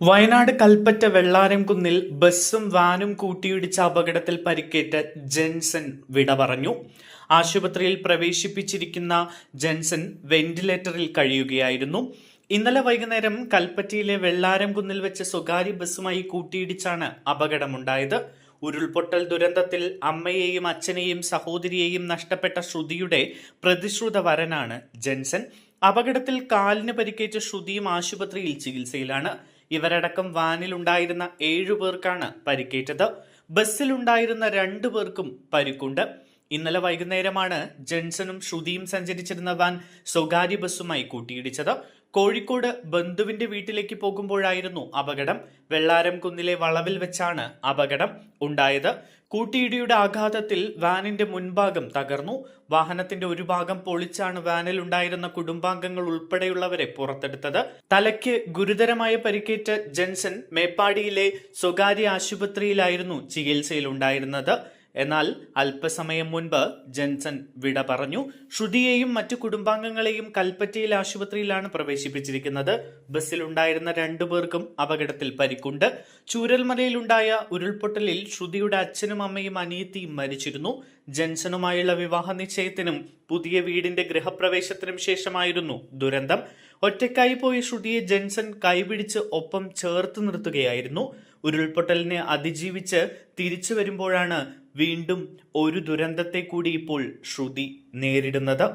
വയനാട് കൽപ്പറ്റ വെള്ളാരംകുന്നിൽ ബസ്സും വാനും കൂട്ടിയിടിച്ച അപകടത്തിൽ പരിക്കേറ്റ ജെൻസൺ വിട പറഞ്ഞു. ആശുപത്രിയിൽ പ്രവേശിപ്പിച്ചിരിക്കുന്ന ജെൻസൺ വെന്റിലേറ്ററിൽ കഴിയുകയായിരുന്നു. ഇന്നലെ വൈകുന്നേരം കൽപ്പറ്റയിലെ വെള്ളാരംകുന്നിൽ വെച്ച് സ്വകാര്യ ബസ്സുമായി കൂട്ടിയിടിച്ചാണ് അപകടമുണ്ടായത്. ഉരുൾപൊട്ടൽ ദുരന്തത്തിൽ അമ്മയെയും അച്ഛനെയും സഹോദരിയെയും നഷ്ടപ്പെട്ട ശ്രുതിയുടെ പ്രതിശ്രുത വരനാണ് ജെൻസൺ. അപകടത്തിൽ കാലിന് പരിക്കേറ്റ ശ്രുതിയും ആശുപത്രിയിൽ ചികിത്സയിലാണ്. ഇവരടക്കം വാനിലുണ്ടായിരുന്ന ഏഴു പേർക്കാണ് പരിക്കേറ്റത്. ബസ്സിലുണ്ടായിരുന്ന രണ്ടു പേർക്കും പരിക്കുണ്ട്. ഇന്നലെ വൈകുന്നേരമാണ് ജെൻസനും ശ്രുതിയും സഞ്ചരിച്ചിരുന്ന വാൻ സ്വകാര്യ ബസ്സുമായി കൂട്ടിയിടിച്ചത്. കോഴിക്കോട് ബന്ധുവിന്റെ വീട്ടിലേക്ക് പോകുമ്പോഴായിരുന്നു അപകടം. വെള്ളാരം കുന്നിലെ വളവിൽ വെച്ചാണ് അപകടം ഉണ്ടായത്. കൂട്ടിയിടിയുടെ ആഘാതത്തിൽ വാനിന്റെ മുൻഭാഗം തകർന്നു. വാഹനത്തിന്റെ ഒരു ഭാഗം പൊളിച്ചാണ് വാനിൽ ഉണ്ടായിരുന്ന കുടുംബാംഗങ്ങൾ ഉൾപ്പെടെയുള്ളവരെ പുറത്തെടുത്തത്. തലയ്ക്ക് ഗുരുതരമായ പരിക്കേറ്റ ജെൻസൺ മേപ്പാടിയിലെ സ്വകാര്യ ആശുപത്രിയിലായിരുന്നു ചികിത്സയിലുണ്ടായിരുന്നത്. എന്നാൽ അല്പസമയം മുൻപ് ജെൻസൺ വിട പറഞ്ഞു ശ്രുതിയെയും മറ്റു കുടുംബാംഗങ്ങളെയും കൽപ്പറ്റയിൽ ആശുപത്രിയിലാണ് പ്രവേശിപ്പിച്ചിരിക്കുന്നത്. ബസ്സിലുണ്ടായിരുന്ന രണ്ടു പേർക്കും അപകടത്തിൽ പരിക്കുണ്ട്. ചൂരൽമലയിലുണ്ടായ ഉരുൾപൊട്ടലിൽ ശ്രുതിയുടെ അച്ഛനും അമ്മയും അനിയത്തിയും മരിച്ചിരുന്നു. ജെൻസണുമായുള്ള വിവാഹ നിശ്ചയത്തിനും പുതിയ വീടിന്റെ ഗൃഹപ്രവേശത്തിനും ശേഷമായിരുന്നു ദുരന്തം. ഒറ്റയ്ക്കായി പോയ ശ്രുതിയെ ജെൻസൺ കൈപിടിച്ച് ഒപ്പം ചേർത്ത് നിർത്തുകയായിരുന്നു. ഉരുൾപൊട്ടലിനെ അതിജീവിച്ച് തിരിച്ചു വരുമ്പോഴാണ് വീണ്ടും ഒരു ദുരന്തത്തെ കൂടി ഇപ്പോൾ ശ്രുതി നേരിടുന്നത്.